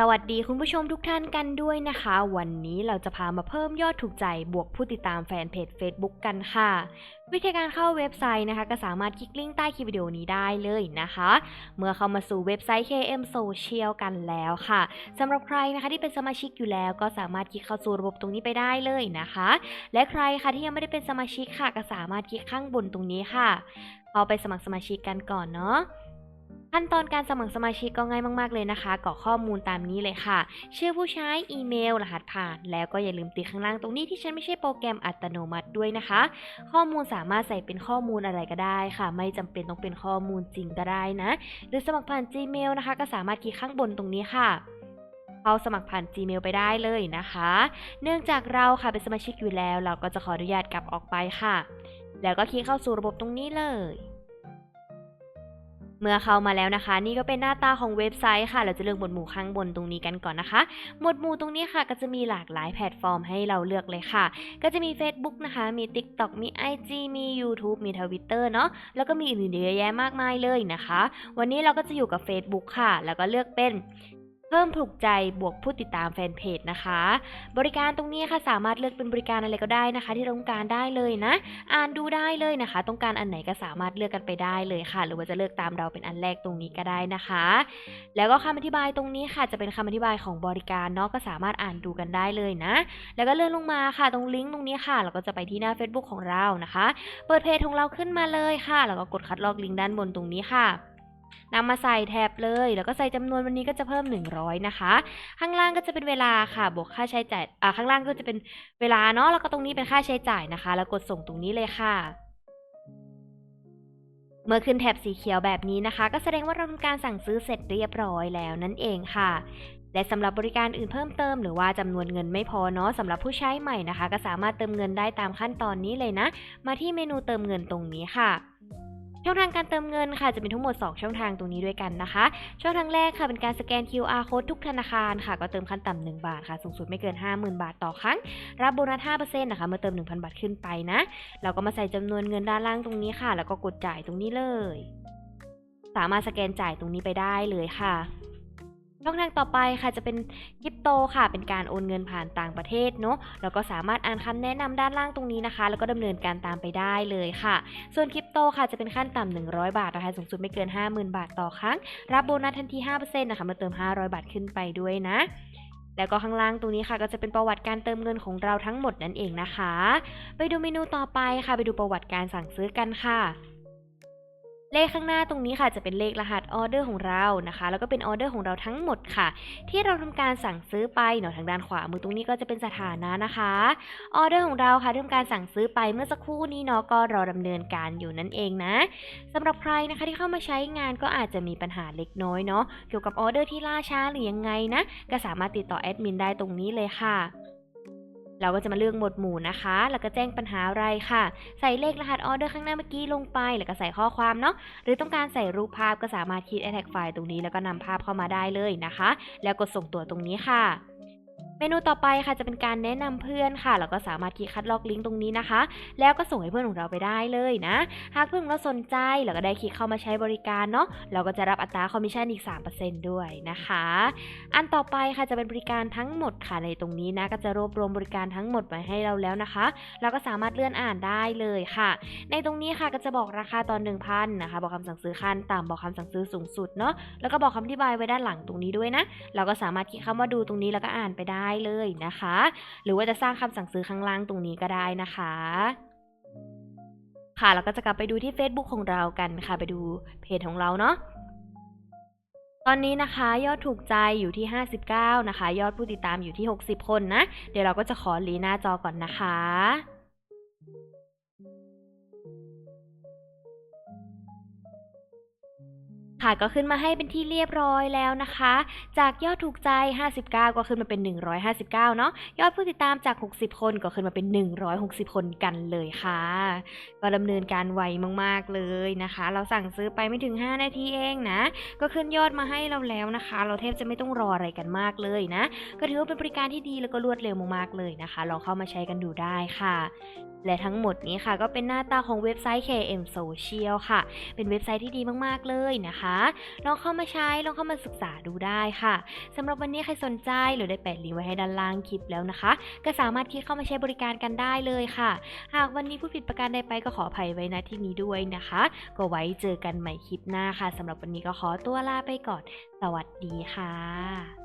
สวัสดีคุณผู้ชมทุกท่านกันด้วยนะคะ วันนี้เราจะพามาเพิ่มยอดถูกใจบวกผู้ติดตามแฟนเพจ Facebook กันค่ะ วิธีการเข้าเว็บไซต์นะคะ ก็สามารถคลิกลิงก์ใต้คลิปวิดีโอนี้ได้เลยนะคะ เมื่อเข้ามาสู่เว็บไซต์ KM Social กันแล้วค่ะสำหรับใครนะคะที่เป็นสมาชิกอยู่แล้ว ก็สามารถคลิกเข้าสู่ระบบตรงนี้ไปได้เลยนะคะ และใครค่ะที่ยังไม่ได้เป็นสมาชิกค่ะ ก็สามารถคลิกข้างบนตรงนี้ค่ะเข้าไปสมัครสมาชิกกันก่อนเนาะ ขั้นตอนการสมัครสมาชิกก็ง่ายมาก ๆ เลยนะคะกรอกข้อมูลตามนี้เลยค่ะ ชื่อผู้ใช้ อีเมล รหัสผ่าน แล้วก็อย่าลืมติดข้างล่างตรงนี้ที่ฉันไม่ใช่โปรแกรมอัตโนมัติด้วยนะคะ ข้อมูลสามารถใส่เป็นข้อมูลอะไรก็ได้ค่ะ ไม่จำเป็นต้องเป็นข้อมูลจริงก็ได้นะ หรือสมัครผ่าน Gmail นะคะ ก็สามารถคลิกข้างบนตรงนี้ค่ะเข้าสมัครผ่าน Gmail ไปได้เลยนะคะ เนื่องจากเราค่ะเป็นสมาชิกอยู่แล้ว เราก็จะขออนุญาตกลับออกไปค่ะ แล้วก็คลิกเข้าสู่ระบบตรงนี้เลย เมื่อเข้ามาแล้วนะคะ นี่ก็เป็นหน้าตาของเว็บไซต์ค่ะ เราจะเลือกหมวดหมู่ข้างบนตรงนี้กันก่อนนะคะ หมวดหมู่ตรงนี้ค่ะ ก็จะมีหลากหลายแพลตฟอร์มให้เราเลือกเลยค่ะ ก็จะมี Facebook นะคะ มี TikTok มี IG มี YouTube มี Twitter เนาะแล้วก็มีอื่นๆเยอะแยะมากมายเลยนะคะ วันนี้เราก็จะอยู่กับ Facebook ค่ะ แล้วก็เลือกเป็น พิ่มถูกใจบวกผู้ติดตามแฟนเพจนะคะ บริการตรงนี้ค่ะสามารถเลือกเป็นบริการอะไรก็ได้นะคะ ที่ต้องการได้เลยนะ อ่านดูได้เลยนะคะ ต้องการอันไหนก็สามารถเลือกกันไปได้เลยค่ะ หรือว่าจะเลือกตามเราเป็นอันแรกตรงนี้ก็ได้นะคะ แล้วก็คำอธิบายตรงนี้ค่ะ จะเป็นคำอธิบายของบริการเนาะก็สามารถอ่านดูกันได้เลยนะ แล้วก็เลื่อนลงมาค่ะ ตรงลิงก์ตรงนี้ค่ะเราก็จะไปที่หน้า Facebook ของเรานะคะ เปิดเพจของเราขึ้นมาเลยค่ะ แล้วก็กดคัดลอกลิงก์ด้านบนตรงนี้ค่ะ นำมาใส่แท็บเลย แล้วก็ใส่จำนวนวันนี้ก็จะเพิ่ม 100 นะคะ ข้างล่างก็จะเป็นเวลาค่ะบวกค่าใช้จ่ายอ่าข้างล่างก็จะเป็นเวลาเนาะแล้วก็ตรงนี้เป็นค่าใช้จ่ายนะคะ แล้วกดส่งตรงนี้เลยค่ะเมื่อขึ้นแถบสีเขียวแบบนี้นะคะ ก็แสดงว่าเราทำการสั่งซื้อเสร็จเรียบร้อยแล้วนั่นเองค่ะ และสำหรับบริการอื่นเพิ่มเติม หรือว่าจำนวนเงินไม่พอเนาะสำหรับผู้ใช้ใหม่นะคะ ก็สามารถเติมเงินได้ตามขั้นตอนนี้เลยนะ มาที่เมนูเติมเงินตรงนี้ค่ะ ช่องทางการเติมเงินค่ะจะมีทั้งหมด 2 ช่องทางตรงนี้ด้วยกันนะคะ ช่องทางแรกค่ะเป็นการสแกน QR code ทุกธนาคารค่ะก็เติมขั้นต่ำ1บาทค่ะ สูงสุดไม่เกิน 50,000 บาทต่อครั้ง รับโบนัส5%นะคะเมื่อเติม 1,000 บาทขึ้นไปนะ เราก็มาใส่จำนวนเงินด้านล่างตรงนี้ค่ะ แล้วก็กดจ่ายตรงนี้เลย สามารถสแกนจ่ายตรงนี้ไปได้เลยค่ะ ช่องทางต่อไปค่ะจะเป็นคริปโตค่ะ เป็นการโอนเงินผ่านต่างประเทศเนาะแล้วก็สามารถอ่านคำแนะนำด้านล่างตรงนี้นะคะ แล้วก็ดำเนินการตามไปได้เลยค่ะ ส่วนคริปโตค่ะจะเป็นขั้นต่ำ100 บาทนะคะสูงสุดไม่เกิน 50,000 บาทต่อครั้ง รับโบนัสทันที 5%นะคะเมื่อเติม 500 บาทขึ้นไปด้วยนะแล้วก็ข้างล่างตรงนี้ค่ะก็จะเป็นประวัติการเติมเงินของเราทั้งหมดนั่นเองนะคะ ไปดูเมนูต่อไปค่ะ ไปดูประวัติการสั่งซื้อกันค่ะ เลขข้างหน้าตรงนี้ค่ะจะเป็นเลขรหัสออเดอร์ของเรานะคะ แล้วก็เป็นออเดอร์ของเราทั้งหมดค่ะ ที่เราทำการสั่งซื้อไปเนาะทางด้านขวามือตรงนี้ก็จะเป็นสถานะนะคะออเดอร์ของเราค่ะที่ทำการสั่งซื้อไปเมื่อสักครู่นี้เนาะก็รอดำเนินการอยู่นั่นเองนะสำหรับใครนะคะที่เข้ามาใช้งานก็อาจจะมีปัญหาเล็กน้อยเนาะเกี่ยวกับออเดอร์ที่ล่าช้าหรือยังไงนะก็สามารถติดต่อแอดมินได้ตรงนี้เลยค่ะ เราก็จะมาเลือกหมวดหมู่นะคะ แล้วก็แจ้งปัญหาอะไรค่ะ ใส่เลขรหัสออเดอร์ข้างหน้าเมื่อกี้ลงไป แล้วก็ใส่ข้อความเนาะ หรือต้องการใส่รูปภาพก็สามารถคิด Attack ไฟล์ตรงนี้แล้วก็นำภาพเข้ามาได้เลยนะคะ แล้วกดส่งตัวตรงนี้ค่ะ เมนูต่อไปค่ะจะเป็นการแนะนำเพื่อนค่ะแล้วก็สามารถคลิกคัดลอกลิงก์ตรงนี้นะคะ แล้วก็ส่งให้เพื่อนของเราไปได้เลยนะ หากเพื่อนของเราสนใจแล้วก็ได้คลิกเข้ามาใช้บริการเนาะเราก็จะรับอัตราคอมมิชชั่นอีก 3%ด้วยนะคะ อันต่อไปค่ะจะเป็นบริการทั้งหมดค่ะในตรงนี้นะก็จะรวบรวมบริการทั้งหมดไว้ให้เราแล้วนะคะ เราก็สามารถเลื่อนอ่านได้เลยค่ะ ในตรงนี้ค่ะก็จะบอกราคาตอน 1,000นะคะบอกคำสั่งซื้อขั้นต่ำบอกคำสั่งซื้อสูงสุดเนาะแล้วก็บอกคำอธิบายไว้ด้านหลังตรงนี้ด้วยนะ เราก็สามารถคลิกคำว่าดูตรงนี้แล้วก็อ่านไปได้เลยนะคะ หรือว่าจะสร้างคำสั่งซื้อข้างล่างตรงนี้ก็ได้นะคะ ค่ะเราก็จะกลับไปดูที่ Facebook ของเรากันค่ะ ไปดูเพจของเราเนาะตอนนี้นะคะยอดถูกใจอยู่ที่ 59 นะคะ ยอดผู้ติดตามอยู่ที่ 60 คนนะ เดี๋ยวเราก็จะขอลีหน้าจอก่อนนะคะ ค่ะก็ขึ้นมาให้เป็นที่เรียบร้อยแล้วนะคะ จากยอดถูกใจ 59 ก็ขึ้นมาเป็น 159 เนาะยอดผู้ติดตามจาก 60 คนก็ขึ้นมาเป็น 160 คนกันเลยค่ะ ก็ดำเนินการไวมากๆเลยนะคะ เราสั่งซื้อไปไม่ถึง 5 นาทีเองนะ ก็ขึ้นยอดมาให้เราแล้วนะคะ เราแทบจะไม่ต้องรออะไรกันมากเลยนะ ก็ถือว่าเป็นบริการที่ดีแล้วก็รวดเร็วมากๆเลยนะคะ ลองเข้ามาใช้กันดูได้ค่ะ และทั้งหมดนี้ค่ะ ก็เป็นหน้าตาของเว็บไซต์ KM Social ค่ะ เป็นเว็บไซต์ที่ดีมากๆเลยนะคะลองเข้ามาใช้ลองเข้ามาศึกษาดูได้ค่ะสำหรับวันนี้ใครสนใจหรือได้แปะลิงก์ไว้ให้ด้านล่างคลิปแล้วนะคะ ก็สามารถคลิกเข้ามาใช้บริการกันได้เลยค่ะ หากวันนี้ผู้ผิดประการใดไปก็ขออภัยไว้นะที่นี้ด้วยนะคะ ก็ไว้เจอกันใหม่คลิปหน้าค่ะสำหรับวันนี้ก็ขอตัวลาไปก่อน สวัสดีค่ะ